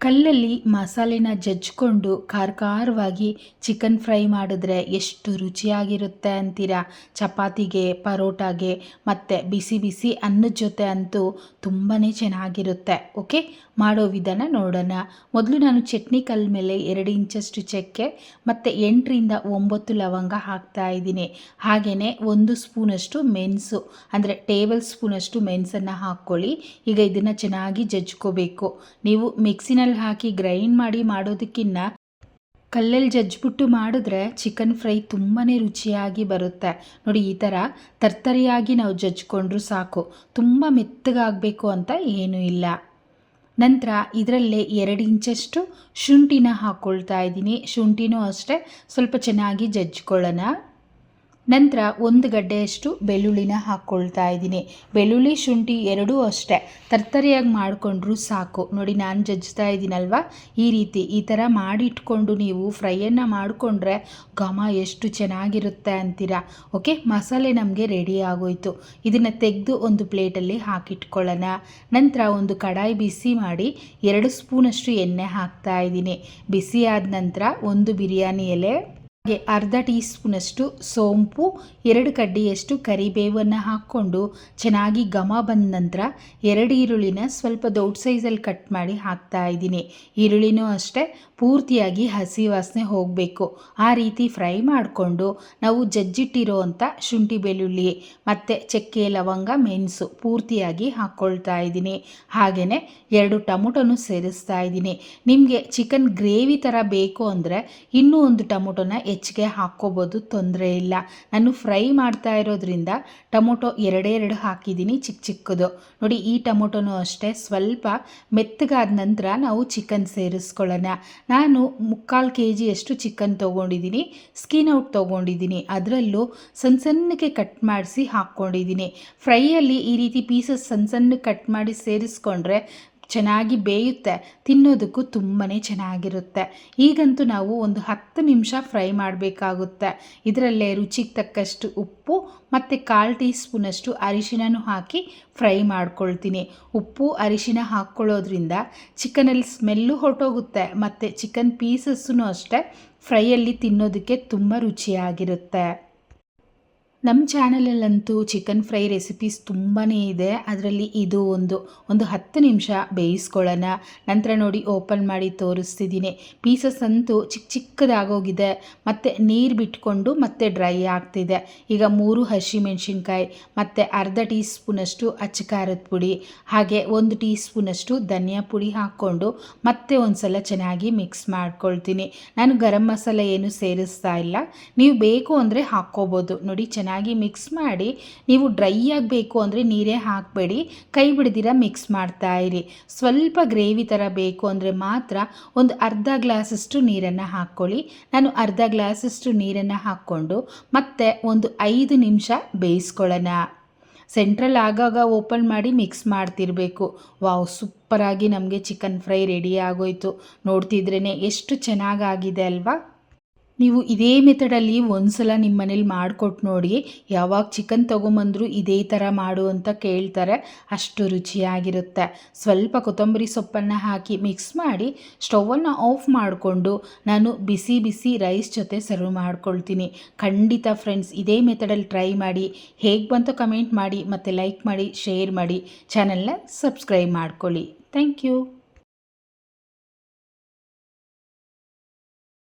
ಕಲ್ಲಲ್ಲಿ ಮಸಾಲೆನ ಜಜ್ಜಿಕೊಂಡು ಖಾರ ಖಾರವಾಗಿ ಚಿಕನ್ ಫ್ರೈ ಮಾಡಿದ್ರೆ ಎಷ್ಟು ರುಚಿಯಾಗಿರುತ್ತೆ ಅಂತೀರಾ? ಚಪಾತಿಗೆ, ಪರೋಟಾಗೆ ಮತ್ತು ಬಿಸಿ ಬಿಸಿ ಅನ್ನದ ಜೊತೆ ಅಂತೂ ತುಂಬಾ ಚೆನ್ನಾಗಿರುತ್ತೆ. ಓಕೆ? ಮಾಡೋ ವಿಧಾನ ನೋಡೋಣ. ಮೊದಲು ನಾನು ಚಟ್ನಿ ಕಲ್ಲ ಮೇಲೆ ಎರಡು ಇಂಚಷ್ಟು ಚಕ್ಕೆ ಮತ್ತು ಎಂಟರಿಂದ ಒಂಬತ್ತು ಲವಂಗ ಹಾಕ್ತಾ ಇದ್ದೀನಿ. ಹಾಗೆಯೇ ಒಂದು ಸ್ಪೂನಷ್ಟು ಮೆಣಸು, ಅಂದರೆ ಟೇಬಲ್ ಸ್ಪೂನಷ್ಟು ಮೆಣಸನ್ನು ಹಾಕ್ಕೊಳ್ಳಿ. ಈಗ ಇದನ್ನು ಚೆನ್ನಾಗಿ ಜಜ್ಕೋಬೇಕು. ನೀವು ಮಿಕ್ಸಿನಲ್ಲಿ ಹಾಕಿ ಗ್ರೈಂಡ್ ಮಾಡಿ ಮಾಡೋದಕ್ಕಿಂತ ಕಲ್ಲಲ್ಲಿ ಜಜ್ಜಿಬಿಟ್ಟು ಮಾಡಿದ್ರೆ ಚಿಕನ್ ಫ್ರೈ ತುಂಬಾ ರುಚಿಯಾಗಿ ಬರುತ್ತೆ. ನೋಡಿ, ಈ ಥರ ತರ್ತರಿಯಾಗಿ ನಾವು ಜಜ್ಜಿಕೊಂಡ್ರೂ ಸಾಕು. ತುಂಬ ಮೆತ್ತಗಾಗಬೇಕು ಅಂತ ಏನೂ ಇಲ್ಲ. ನಂತರ ಇದರಲ್ಲೇ ಎರಡು ಇಂಚಷ್ಟು ಶುಂಠಿನ ಹಾಕ್ಕೊಳ್ತಾ ಇದ್ದೀನಿ. ಶುಂಠಿನೂ ಅಷ್ಟೇ. ಸ್ವಲ್ಪ ಚೆನ್ನಾಗಿ ಜಜ್ಕೊಳ್ಳೋಣ ನಂತರ ಒಂದು ಗಡ್ಡೆಯಷ್ಟು ಬೆಳ್ಳುಳ್ಳಿನ ಹಾಕ್ಕೊಳ್ತಾ ಇದ್ದೀನಿ. ಬೆಳ್ಳುಳ್ಳಿ ಶುಂಠಿ ಎರಡೂ ಅಷ್ಟೇ. ತರ್ತರಿಯಾಗಿ ಮಾಡಿಕೊಂಡ್ರೂ ಸಾಕು. ನೋಡಿ, ನಾನು ಜಜ್ತಾ ಇದ್ದೀನಲ್ವ? ಈ ರೀತಿ ಈ ಥರ ಮಾಡಿಟ್ಕೊಂಡು ನೀವು ಫ್ರೈಯನ್ನು ಮಾಡಿಕೊಂಡ್ರೆ ಘಮ ಎಷ್ಟು ಚೆನ್ನಾಗಿರುತ್ತೆ ಅಂತೀರಾ? ಓಕೆ, ಮಸಾಲೆ ನಮಗೆ ರೆಡಿ ಆಗೋಯಿತು. ಇದನ್ನು ತೆಗೆದು ಒಂದು ಪ್ಲೇಟಲ್ಲಿ ಹಾಕಿಟ್ಕೊಳ್ಳೋಣ. ನಂತರ ಒಂದು ಕಡಾಯಿ ಬಿಸಿ ಮಾಡಿ ಎರಡು ಸ್ಪೂನಷ್ಟು ಎಣ್ಣೆ ಹಾಕ್ತಾ ಇದ್ದೀನಿ. ಬಿಸಿ ಆದ ನಂತರ ಒಂದು ಬಿರಿಯಾನಿ ಎಲೆ ಅರ್ಧ ಟೀ ಸ್ಪೂನಷ್ಟು ಸೋಂಪು, ಎರಡು ಕಡ್ಡಿಯಷ್ಟು ಕರಿಬೇವನ್ನು ಹಾಕ್ಕೊಂಡು ಚೆನ್ನಾಗಿ ಘಮ ಬಂದ ನಂತರ ಎರಡು ಈರುಳ್ಳಿನ ಸ್ವಲ್ಪ ದೊಡ್ಡ ಸೈಜಲ್ಲಿ ಕಟ್ ಮಾಡಿ ಹಾಕ್ತಾ ಇದ್ದೀನಿ. ಈರುಳ್ಳಿನೂ ಅಷ್ಟೇ, ಪೂರ್ತಿಯಾಗಿ ಹಸಿ ವಾಸನೆ ಹೋಗಬೇಕು. ಆ ರೀತಿ ಫ್ರೈ ಮಾಡಿಕೊಂಡು ನಾವು ಜಜ್ಜಿಟ್ಟಿರೋ ಅಂಥ ಶುಂಠಿ ಬೆಳ್ಳುಳ್ಳಿ ಮತ್ತು ಚಕ್ಕೆ, ಲವಂಗ, ಮೆಣಸು ಪೂರ್ತಿಯಾಗಿ ಹಾಕ್ಕೊಳ್ತಾ ಇದ್ದೀನಿ. ಹಾಗೆಯೇ ಎರಡು ಟೊಮೊಟೊನು ಸೇರಿಸ್ತಾ ಇದ್ದೀನಿ. ನಿಮಗೆ ಚಿಕನ್ ಗ್ರೇವಿ ಥರ ಬೇಕು ಅಂದರೆ ಇನ್ನೂ ಒಂದು ಟೊಮೊಟೊನ ಹೆಚ್ಚಿಗೆ ಹಾಕ್ಕೋಬೋದು, ತೊಂದರೆ ಇಲ್ಲ. ನಾನು ಫ್ರೈ ಮಾಡ್ತಾ ಇರೋದ್ರಿಂದ ಟೊಮೊಟೊ ಎರಡೇ ಎರಡು ಹಾಕಿದ್ದೀನಿ, ಚಿಕ್ಕ ಚಿಕ್ಕದು. ನೋಡಿ, ಈ ಟೊಮೊಟೊನೂ ಅಷ್ಟೇ. ಸ್ವಲ್ಪ ಮೆತ್ತಗಾದ ನಂತರ ನಾವು ಚಿಕನ್ ಸೇರಿಸ್ಕೊಳ್ಳೋಣ. ನಾನು ಮುಕ್ಕಾಲು ಕೆ ಜಿಯಷ್ಟು ಚಿಕನ್ ತೊಗೊಂಡಿದ್ದೀನಿ, ಸ್ಕಿನ್ ಔಟ್ ತೊಗೊಂಡಿದ್ದೀನಿ. ಅದರಲ್ಲೂ ಸಣ್ಣ ಸಣ್ಣಕ್ಕೆ ಕಟ್ ಮಾಡಿಸಿ ಹಾಕ್ಕೊಂಡಿದ್ದೀನಿ. ಫ್ರೈಯಲ್ಲಿ ಈ ರೀತಿ ಪೀಸಸ್ ಸಣ್ಣ ಸಣ್ಣ ಕಟ್ ಮಾಡಿ ಸೇರಿಸ್ಕೊಂಡ್ರೆ ಚೆನ್ನಾಗಿ ಬೇಯುತ್ತೆ. ತಿನ್ನೋದಕ್ಕೂ ತುಂಬಾ ಚೆನ್ನಾಗಿರುತ್ತೆ. ಈಗಂತೂ ನಾವು ಒಂದು ಹತ್ತು ನಿಮಿಷ ಫ್ರೈ ಮಾಡಬೇಕಾಗುತ್ತೆ. ಇದರಲ್ಲೇ ರುಚಿಗೆ ತಕ್ಕಷ್ಟು ಉಪ್ಪು ಮತ್ತು ಕಾಲು ಟೀ ಸ್ಪೂನಷ್ಟು ಅರಿಶಿನೂ ಹಾಕಿ ಫ್ರೈ ಮಾಡ್ಕೊಳ್ತೀನಿ. ಉಪ್ಪು ಅರಿಶಿನ ಹಾಕ್ಕೊಳ್ಳೋದ್ರಿಂದ ಚಿಕನಲ್ಲಿ ಸ್ಮೆಲ್ಲು ಹೊರಟೋಗುತ್ತೆ. ಮತ್ತು ಚಿಕನ್ ಪೀಸಸ್ಸೂ ಅಷ್ಟೇ ಫ್ರೈಯಲ್ಲಿ ತಿನ್ನೋದಕ್ಕೆ ತುಂಬ ರುಚಿಯಾಗಿರುತ್ತೆ. ನಮ್ಮ ಚಾನಲಲ್ಲಂತೂ ಚಿಕನ್ ಫ್ರೈ ರೆಸಿಪೀಸ್ ತುಂಬಾ ಇದೆ. ಅದರಲ್ಲಿ ಇದು ಒಂದು ಒಂದು ಹತ್ತು ನಿಮಿಷ ಬೇಯಿಸ್ಕೊಳ್ಳೋಣ. ನಂತರ ನೋಡಿ ಓಪನ್ ಮಾಡಿ ತೋರಿಸ್ತಿದ್ದೀನಿ. ಪೀಸಸ್ ಅಂತೂ ಚಿಕ್ಕ ಚಿಕ್ಕದಾಗೋಗಿದೆ. ಮತ್ತು ನೀರು ಬಿಟ್ಕೊಂಡು ಮತ್ತೆ ಡ್ರೈ ಆಗ್ತಿದೆ. ಈಗ ಮೂರು ಹಸಿ ಮೆಣಸಿನ್ಕಾಯಿ, ಮತ್ತು ಅರ್ಧ ಟೀ ಸ್ಪೂನಷ್ಟು ಅಚ್ಚ ಖಾರದ ಪುಡಿ, ಹಾಗೆ ಒಂದು ಟೀ ಸ್ಪೂನಷ್ಟು ಧನಿಯಾ ಪುಡಿ ಹಾಕ್ಕೊಂಡು ಮತ್ತೆ ಒಂದು ಸಲ ಚೆನ್ನಾಗಿ ಮಿಕ್ಸ್ ಮಾಡ್ಕೊಳ್ತೀನಿ. ನಾನು ಗರಂ ಮಸಾಲೆ ಏನು ಸೇರಿಸ್ತಾ ಇಲ್ಲ. ನೀವು ಬೇಕು ಅಂದರೆ ಹಾಕ್ಕೋಬೋದು. ನೋಡಿ ಚೆನ್ನಾಗಿ ಚೆನ್ನಾಗಿ ಮಿಕ್ಸ್ ಮಾಡಿ ನೀವು ಡ್ರೈ ಆಗಬೇಕು ಅಂದರೆ ನೀರೇ ಹಾಕಬೇಡಿ. ಕೈ ಬಿಡದಿರ ಮಿಕ್ಸ್ ಮಾಡ್ತಾ ಇರಿ. ಸ್ವಲ್ಪ ಗ್ರೇವಿ ಥರ ಬೇಕು ಅಂದರೆ ಮಾತ್ರ ಒಂದು ಅರ್ಧ ಗ್ಲಾಸಷ್ಟು ನೀರನ್ನು ಹಾಕ್ಕೊಳ್ಳಿ. ನಾನು ಅರ್ಧ ಗ್ಲಾಸಷ್ಟು ನೀರನ್ನು ಹಾಕ್ಕೊಂಡು ಮತ್ತೆ ಒಂದು ಐದು ನಿಮಿಷ ಬೇಯಿಸ್ಕೊಳ್ಳೋಣ. ಸೆಂಟ್ರಲ್ ಆಗಾಗ ಓಪನ್ ಮಾಡಿ ಮಿಕ್ಸ್ ಮಾಡ್ತಿರಬೇಕು. ವಾವ್ ಸೂಪರಾಗಿ ನಮಗೆ ಚಿಕನ್ ಫ್ರೈ ರೆಡಿ ಆಗೋಯ್ತು. ನೋಡ್ತಿದ್ರೇ ಎಷ್ಟು ಚೆನ್ನಾಗಾಗಿದೆ ಅಲ್ವಾ? ನೀವು ಇದೇ ಮೆಥಡಲ್ಲಿ ಒಂದು ಸಲ ನಿಮ್ಮ ಮನೇಲಿ ಮಾಡಿಕೊಟ್ಟು ನೋಡಿ, ಯಾವಾಗ ಚಿಕನ್ ತೊಗೊಂಬಂದರೂ ಇದೇ ಥರ ಮಾಡು ಅಂತ ಕೇಳ್ತಾರೆ, ಅಷ್ಟು ರುಚಿಯಾಗಿರುತ್ತೆ. ಸ್ವಲ್ಪ ಕೊತ್ತಂಬರಿ ಸೊಪ್ಪನ್ನು ಹಾಕಿ ಮಿಕ್ಸ್ ಮಾಡಿ ಸ್ಟೌವನ್ನು ಆಫ್ ಮಾಡಿಕೊಂಡು ನಾನು ಬಿಸಿ ಬಿಸಿ ರೈಸ್ ಜೊತೆ ಸರ್ವ್ ಮಾಡ್ಕೊಳ್ತೀನಿ. ಖಂಡಿತ ಫ್ರೆಂಡ್ಸ್ ಇದೇ ಮೆಥಡಲ್ಲಿ ಟ್ರೈ ಮಾಡಿ, ಹೇಗೆ ಬಂತು ಕಮೆಂಟ್ ಮಾಡಿ, ಮತ್ತು ಲೈಕ್ ಮಾಡಿ ಶೇರ್ ಮಾಡಿ ಚಾನಲ್ನ ಸಬ್ಸ್ಕ್ರೈಬ್ ಮಾಡ್ಕೊಳ್ಳಿ. Thank you